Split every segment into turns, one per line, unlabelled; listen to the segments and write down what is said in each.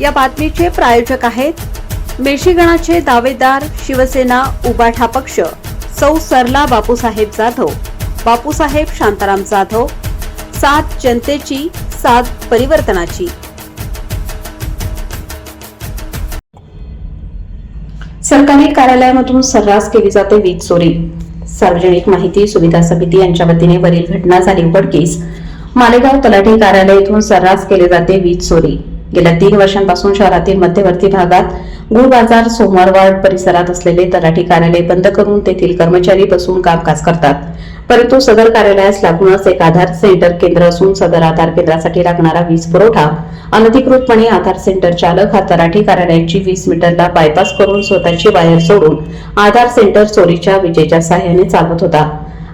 या बातमीचे प्रायोजक आहेत मेशीगणाचे दावेदार शिवसेना उबाठा पक्ष सौ सरला बापूसाहेब जाधव बापूसाहेब शांताराम जाधव सात जनतेची सात परिवर्तनाची.
सरकारी कार्यालयामधून सर्रास केली जाते वीज चोरी. सार्वजनिक माहिती सुविधा समिती यांच्या वतीने वरील घटना झाली उघडकीस. मालेगाव तलाठी कार्यालयातून सर्रास केले जाते वीज चोरी. गेल्या तीन वर्षांपासून शहरातील मध्यवर्ती भागात गुळ बाजार सोमवारवाड परिसरात असलेले तलाठी कार्यालय बंद करून तेथील कर्मचारी बसून कामकाज करतात. परंतु सदर कार्यालयास लागूनच एक आधार सेंटर केंद्र असून सदर आधार केंद्रासाठी लागणारा वीज पुरवठा अनधिकृतपणे आधार सेंटर चालक हा तराठी कार्यालयाची वीस मीटरला बायपास करून स्वतःची वायर सोडून आधार सेंटर चोरीच्या विजेच्या सहाय्याने चालवत होता.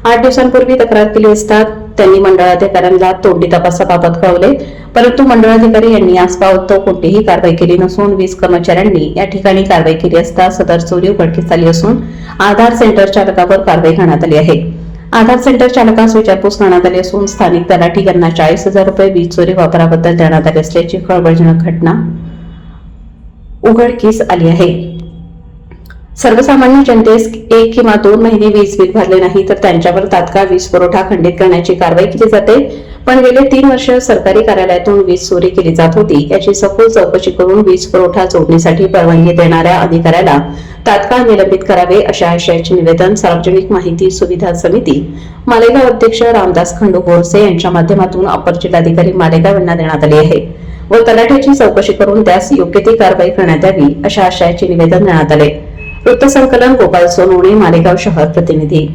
आठ दिवसांपूर्वी तक्रार केली असता त्यांनी मंडळाधिकाऱ्यांना तोंडी तपासाबाबत कळवले. परंतु मंडळाधिकारी यांनी तो कोणतीही कारवाई केली नसून वीज कर्मचाऱ्यांनी या ठिकाणी कारवाई केली असता सदर चोरी उघडकीस आली असून आधार सेंटर चालकावर कारवाई करण्यात आली आहे. आधार सेंटर चालकास विचारपूस करण्यात आली असून स्थानिक तलाठी यांना चाळीस हजार रुपये वीज चोरी वापराबद्दल देण्यात आली असल्याची खळबळजनक घटना उघडकीस आली आहे. सर्वसामान्य जनतेस एक किंवा दोन महिने वीज बिल भरले नाही तर त्यांच्यावर तात्काळ वीज पुरवठा खंडित करण्याची कारवाई केली जाते. पण गेले तीन वर्ष सरकारी कार्यालयातून वीज चोरी केली जात होती. याची सखोल चौकशी करून वीज पुरवठा जोडणीसाठी परवानगी देणाऱ्या अधिकाऱ्याला तात्काळ निलंबित करावे अशा आशयाचे निवेदन सार्वजनिक माहिती सुविधा समिती मालेगाव अध्यक्ष रामदास खंडू बोरसे यांच्या माध्यमातून अपर जिल्हाधिकारी मालेगाव यांना देण्यात आले आहे. व तलाठ्याची चौकशी करून त्यास योग्य ती कारवाई करण्यात यावी अशा आशयाचे निवेदन देण्यात आले. वृत्तसंकलन गोपाल सोनवणे मालेगाव शहर प्रतिनिधी